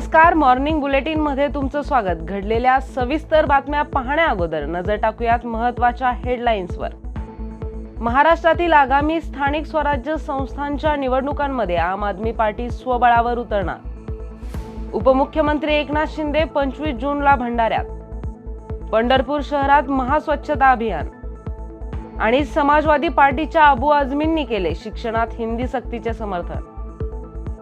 नमस्कार मॉर्निंग बुलेटिनमध्ये तुमचं स्वागत. घडलेल्या सविस्तर बातम्या पाहण्या अगोदर नजर टाकूयात महत्त्वाच्या हेडलाईन्सवर. महाराष्ट्रातील आगामी स्थानिक स्वराज्य संस्थांच्या निवडणुकांमध्ये आम आदमी पार्टी स्वबळावर उतरणार. उपमुख्यमंत्री एकनाथ शिंदे पंचवीस जूनला भंडाऱ्यात. पंढरपूर शहरात महास्वच्छता अभियान. आणि समाजवादी पार्टीच्या अबू आझमींनी केले शिक्षणात हिंदी सक्तीचे समर्थन.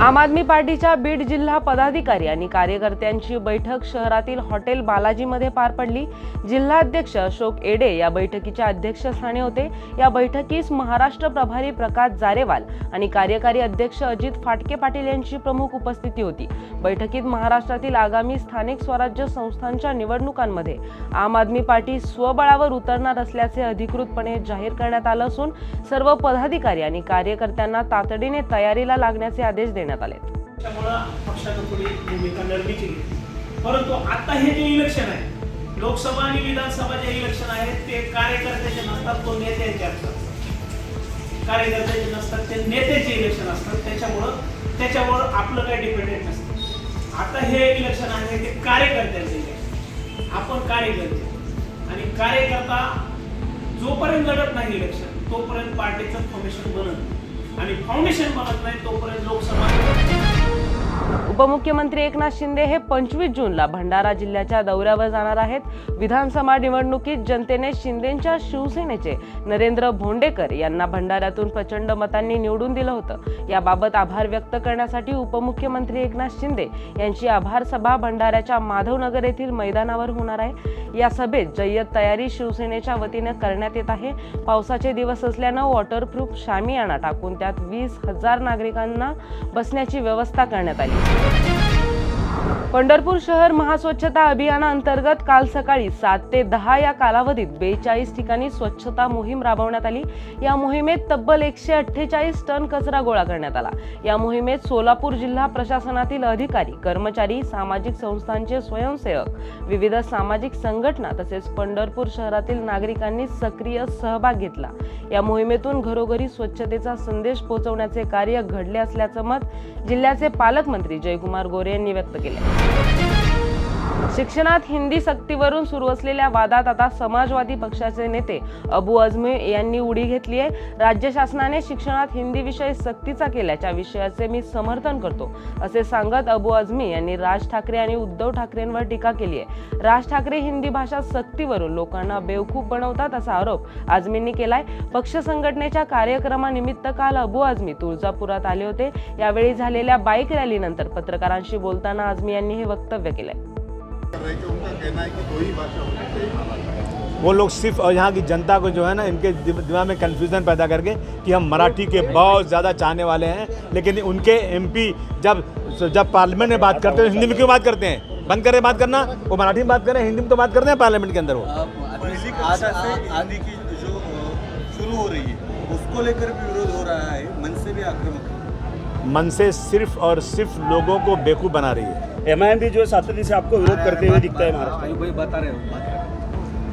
आम आदमी पार्टीच्या बीड जिल्हा पदाधिकारी आणि कार्यकर्त्यांची बैठक शहरातील हॉटेल बालाजीमध्ये पार पडली. जिल्हाध्यक्ष अशोक एडे या बैठकीच्या अध्यक्षस्थानी होते. या बैठकीस महाराष्ट्र प्रभारी प्रकाश जारेवाल आणि कार्यकारी अध्यक्ष अजित फाटके पाटील यांची प्रमुख उपस्थिती होती. बैठकीत महाराष्ट्रातील आगामी स्थानिक स्वराज्य संस्थांच्या निवडणुकांमध्ये आम आदमी पार्टी स्वबळावर उतरणार असल्याचे अधिकृतपणे जाहीर करण्यात आलं असून सर्व पदाधिकारी आणि कार्यकर्त्यांना तातडीने तयारीला लागण्याचे आदेश देण्यात आले भूमिका परंतु आता हे जे इलेक्शन आहे लोकसभा आणि विधानसभा जे इलेक्शन आहेत ते कार्यकर्त्याचे नसतात तो नेत्याचे असतात. कार्यकर्त्याचे नसतात ते नेत्याचे इलेक्शन असतात. त्याच्यामुळं त्याच्यावर आपलं काही डिपेंडेंट नसतं. आता हे इलेक्शन आहे ते कार्यकर्त्यांचे इलेक्शन आपण कार्यकर्ते. आणि कार्यकर्ता जोपर्यंत लढत नाही इलेक्शन तोपर्यंत पार्टीचं फाउंडेशन बनत आणि फाउंडेशन बनत नाही तोपर्यंत लोकसभा उपमुख्यमंत्री एकनाथ शिंदे हे पंचवीस जूनला भंडारा जिल्ह्याच्या दौऱ्यावर जाणार आहेत. विधानसभा निवडणुकीत जनतेने शिंदेच्या शिवसेनेचे नरेंद्र भोंडेकर यांना भंडाऱ्यातून प्रचंड मतांनी निवडून दिलं होतं. याबाबत आभार व्यक्त करण्यासाठी उपमुख्यमंत्री एकनाथ शिंदे यांची आभार सभा भंडाऱ्याच्या माधवनगर येथील मैदानावर होणार आहे. या सभेत जय्यत तयारी शिवसेनेच्या वतीने करण्यात येत आहे. पावसाचे दिवस असल्यानं वॉटरप्रूफ शामियाना टाकून त्यात वीस हजार नागरिकांना बसण्याची व्यवस्था करण्यात आली. Thank you. पंढरपूर शहर महास्वच्छता अभियानाअंतर्गत काल सकाळी सात ते दहा या कालावधीत बेचाळीस ठिकाणी स्वच्छता मोहीम राबवण्यात आली. या मोहिमेत तब्बल एकशे अठ्ठेचाळीस टन कचरा गोळा करण्यात आला. या मोहिमेत सोलापूर जिल्हा प्रशासनातील अधिकारी कर्मचारी सामाजिक संस्थांचे स्वयंसेवक विविध सामाजिक संघटना तसेच पंढरपूर शहरातील नागरिकांनी सक्रिय सहभाग घेतला. या मोहिमेतून घरोघरी स्वच्छतेचा संदेश पोहोचवण्याचे कार्य घडले असल्याचं मत जिल्ह्याचे पालकमंत्री जयकुमार गोरे यांनी व्यक्त केले. Thank you. शिक्षणात हिंदी सक्तीवरून सुरू असलेल्या वादात आता समाजवादी पक्षाचे नेते अबू अजमी यांनी उडी घेतली आहे. राज्य शासनाने शिक्षणात हिंदी विषय सक्तीचा केल्याच्या विषयाचे मी समर्थन करतो असे सांगत अबू अजमी यांनी राज ठाकरे आणि उद्धव ठाकरेंवर टीका केली आहे. राज ठाकरे हिंदी भाषा सक्तीवरून लोकांना बेवकूफ बनवतात असा आरोप आझमींनी केलाय. पक्ष संघटनेच्या कार्यक्रमानिमित्त काल अबू आझमी तुळजापुरात आले होते. यावेळी झालेल्या बाईक रॅलीनंतर पत्रकारांशी बोलताना आझमी यांनी हे वक्तव्य केलंय. वो लोग सिर्फ़ और यहाँ की जनता को जो है ना इनके दिमाग में कन्फ्यूज़न पैदा करके कि हम मराठी के बहुत ज़्यादा चाहने वाले हैं लेकिन उनके एमपी जब जब पार्लियामेंट में बात करते हैं हिंदी में क्यों बात करते हैं? बंद करें बात करना? वो मराठी में बात करें हिंदी में तो बात करते हैं पार्लियामेंट के अंदर वो। हिंदी की जो शुरू हो रही है उसको लेकर भी विरोध हो रहा है मन से भी आक्रामक। मन से सिर्फ़ और सिर्फ़ लोगों को बेवकूफ़ बना रही है। एम आई एम भी जो है सात दिन से आपको विरोध करते हुए दिखता है महाराष्ट्र बता रहे हो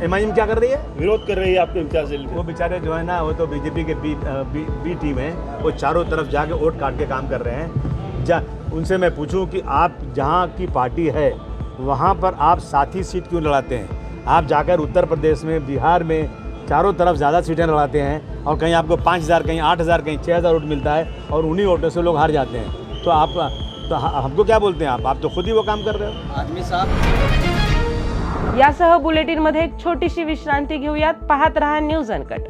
एम क्या कर रही है? विरोध कर रही है आपके इम्तियाज़ वो बेचारे जो है ना वो तो बीजेपी के बी बी, बी टीम है। वो चारों तरफ़ जाके वोट काट के काम कर रहे हैं। जा उनसे मैं पूछूँ कि आप जहाँ की पार्टी है वहाँ पर आप साथी सीट क्यों लड़ाते हैं? आप जाकर उत्तर प्रदेश में बिहार में चारों तरफ ज़्यादा सीटें लड़ाते हैं और कहीं आपको पाँच हज़ार कहीं आठ हज़ार कहीं छः हज़ार वोट मिलता है और उन्हीं वोटों से लोग हार जाते हैं। तो आप तो हमको क्या बोलते हैं आप? आप तो खुद ही वो काम कर रहे हो। आदमी साहब। यासह बुलेटिनमध्ये एक छोटीशी विश्रांती घेऊयात. पाहत रहा न्यूज अनकट.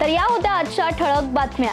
तर या होत्या आजच्या ठळक बातम्या.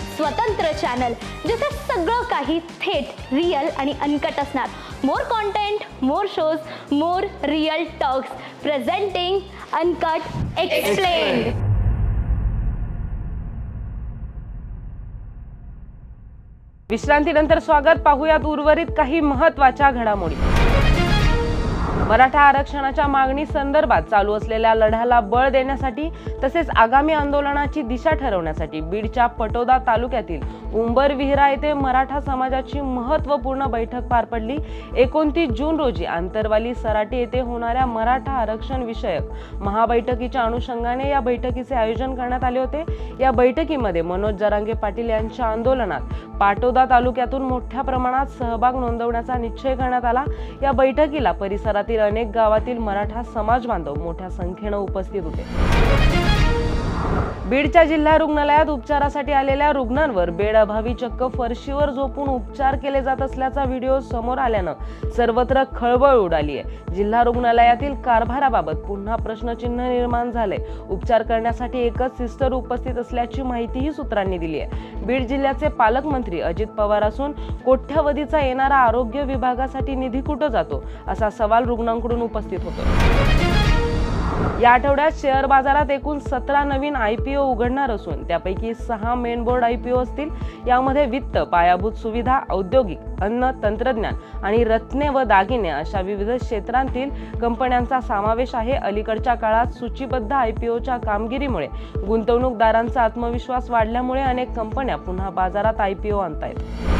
स्वतंत्र चॅनल जिथे सगळं काही थेट रिअल आणि अनकट असणार. More content more shows more real talks presenting uncut explain विश्रांतीनंतर स्वागत. पाहूयात उर्वरित काही महत्त्वाच्या घडामोडी. मराठा आरक्षणाच्या मागणी संदर्भात चालू असलेल्या लढ्याला बळ देण्यासाठी तसेच आगामी आंदोलनाची दिशा ठरवण्यासाठी बीडच्या पटोदा तालुक्यातील उंबर विहिरा येथे मराठा समाजाची महत्त्वपूर्ण बैठक पार पडली. एकोणतीस जून रोजी आंतरवाली सराटी येथे होणाऱ्या मराठा आरक्षण विषयक महाबैठकीच्या अनुषंगाने या बैठकीचे आयोजन करण्यात आले होते. या बैठकीमध्ये मनोज जरांगे पाटील यांच्या आंदोलनात पाटोदा तालुक्यातून मोठ्या प्रमाणात सहभाग नोंदवण्याचा निश्चय करण्यात आला. या बैठकीला परिसरातील अनेक गावातील मराठा समाज बांधव मोठ्या संख्येनं उपस्थित होते. बीडच्या जिल्हा रुग्णालयात उपचारासाठी आलेल्या रुग्णांवर बेडअभावी चक्क फरशीवर झोपून उपचार केले जात असल्याचा व्हिडिओ समोर आल्यानं सर्वत्र खळबळ उडाली आहे. जिल्हा रुग्णालयातील कारभाराबाबत पुन्हा प्रश्नचिन्ह निर्माण झाले उपचार करण्यासाठी एकच सिस्टर उपस्थित असल्याची माहितीही सूत्रांनी दिली आहे. बीड जिल्ह्याचे पालकमंत्री अजित पवार असून कोट्यवधीचा येणारा आरोग्य विभागासाठी निधी कुठं जातो असा सवाल रुग्णांकडून उपस्थित होतो. या आठवड्यात शेअर बाजारात एकूण सतरा नवीन आय पी ओ उघडणार असून त्यापैकी सहा main board I P O असतील. यामध्ये वित्त पायाभूत सुविधा औद्योगिक अन्न तंत्रज्ञान आणि रत्ने व दागिने अशा विविध क्षेत्रांतील कंपन्यांचा समावेश आहे. अलीकडच्या काळात सूचीबद्ध आय पी ओच्या कामगिरीमुळे गुंतवणूकदारांचा आत्मविश्वास वाढल्यामुळे अनेक कंपन्या पुन्हा बाजारात आय पी ओ आणतायत.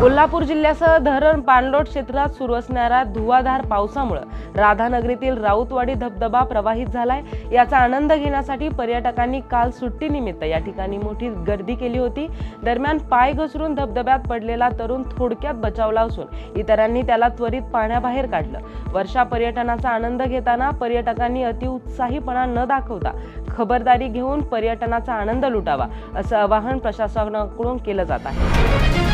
कोल्हापूर जिल्ह्यासह धरण पाणलोट क्षेत्रात सुरू असणाऱ्या धुवाधार पावसामुळे राधानगरीतील राऊतवाडी धबधबा प्रवाहित झालाय. याचा आनंद घेण्यासाठी पर्यटकांनी काल सुट्टीनिमित्त या ठिकाणी मोठी गर्दी केली होती. दरम्यान पाय घसरून धबधब्यात पडलेला तरुण थोडक्यात बचावला असून इतरांनी त्याला त्वरित पाण्याबाहेर काढलं. वर्षा पर्यटनाचा आनंद घेताना पर्यटकांनी अतिउत्साहीपणा न दाखवता खबरदारी घेऊन पर्यटनाचा आनंद लुटावा असं आवाहन प्रशासनाकडून केलं जात आहे.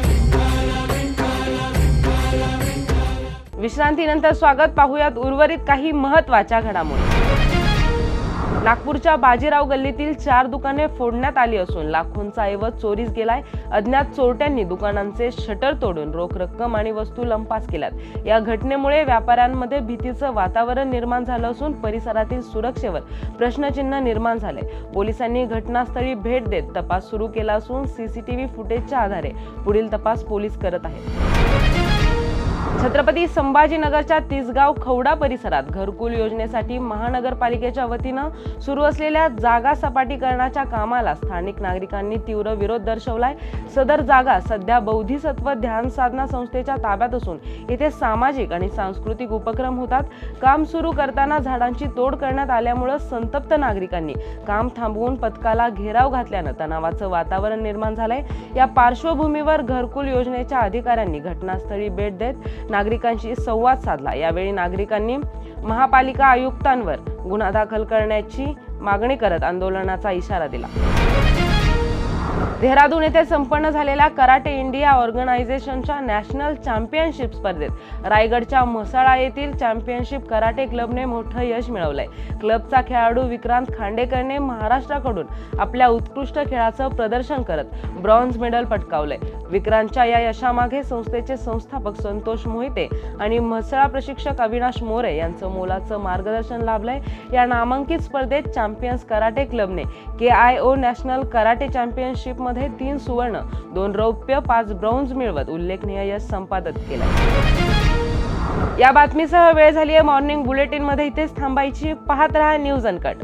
विश्रांतीनंतर स्वागत पाहूयात उर्वरित काही महत्त्वाच्या घडामोडी. नागपूरच्या बाजीराव गल्लीतील चार दुकाने फोडण्यात आली असून लाखोंचा ऐवज चोरीस गेलाय. अज्ञात चोरट्यांनी दुकानांचे शटर तोडून रोख रक्कम आणि वस्तू लंपास केल्यात. या घटनेमुळे व्यापाऱ्यांमध्ये भीतीचं वातावरण निर्माण झालं असून परिसरातील सुरक्षेवर प्रश्नचिन्ह निर्माण झाले. पोलिसांनी घटनास्थळी भेट देत तपास सुरू केला असून सीसीटीव्ही फुटेजच्या आधारे पुढील तपास पोलीस करत आहेत. छत्रपती संभाजीनगरच्या तिसगाव खवडा परिसरात घरकुल योजनेसाठी महानगरपालिकेच्या वतीनं सुरू असलेल्या जागा सपाटीकरणाच्या कामाला स्थानिक नागरिकांनी तीव्र विरोध दर्शवलाय. सदर जागा सध्या बौद्धिसत्व ध्यान साधना संस्थेच्या ताब्यात असून येथे सामाजिक आणि सांस्कृतिक उपक्रम होतात. काम सुरू करताना झाडांची तोड करण्यात आल्यामुळं संतप्त नागरिकांनी काम थांबवून पथकाला घेराव घातल्यानं तणावाचं वातावरण निर्माण झालंय. या पार्श्वभूमीवर घरकुल योजनेच्या अधिकाऱ्यांनी घटनास्थळी भेट देत नागरिकांशी संवाद साधला. यावेळी नागरिकांनी महापालिका आयुक्तांवर गुन्हा दाखल करण्याची मागणी करत आंदोलनाचा इशारा दिला. देहरादून येथे संपन्न झालेल्या कराटे इंडिया ऑर्गनायझेशनच्या नॅशनल चॅम्पियनशिप स्पर्धेत रायगडच्या म्हसाळा येथील चॅम्पियनशिप कराटे क्लबने मोठं यश मिळवलंय. क्लबचा खेळाडू विक्रांत खांडेकरने महाराष्ट्राकडून आपल्या उत्कृष्ट खेळाचं प्रदर्शन करत ब्रॉन्झ मेडल पटकावलंय. विक्रांतच्या या यशामागे संस्थेचे संस्थापक संतोष मोहिते आणि म्हसळा प्रशिक्षक अविनाश मोरे यांचं मोलाचं मार्गदर्शन लाभलंय. या नामांकित स्पर्धेत champions karate क्लबने K I O national karate championship मध्ये तीन सुवर्ण दोन रौप्य पाच ब्रौंज मिळवत उल्लेखनीय यश संपादित केलं या बातमीसह वेळ झाली आहे मॉर्निंग बुलेटिनमध्ये इथेच थांबायची. पाहत रहा न्यूज अनकट.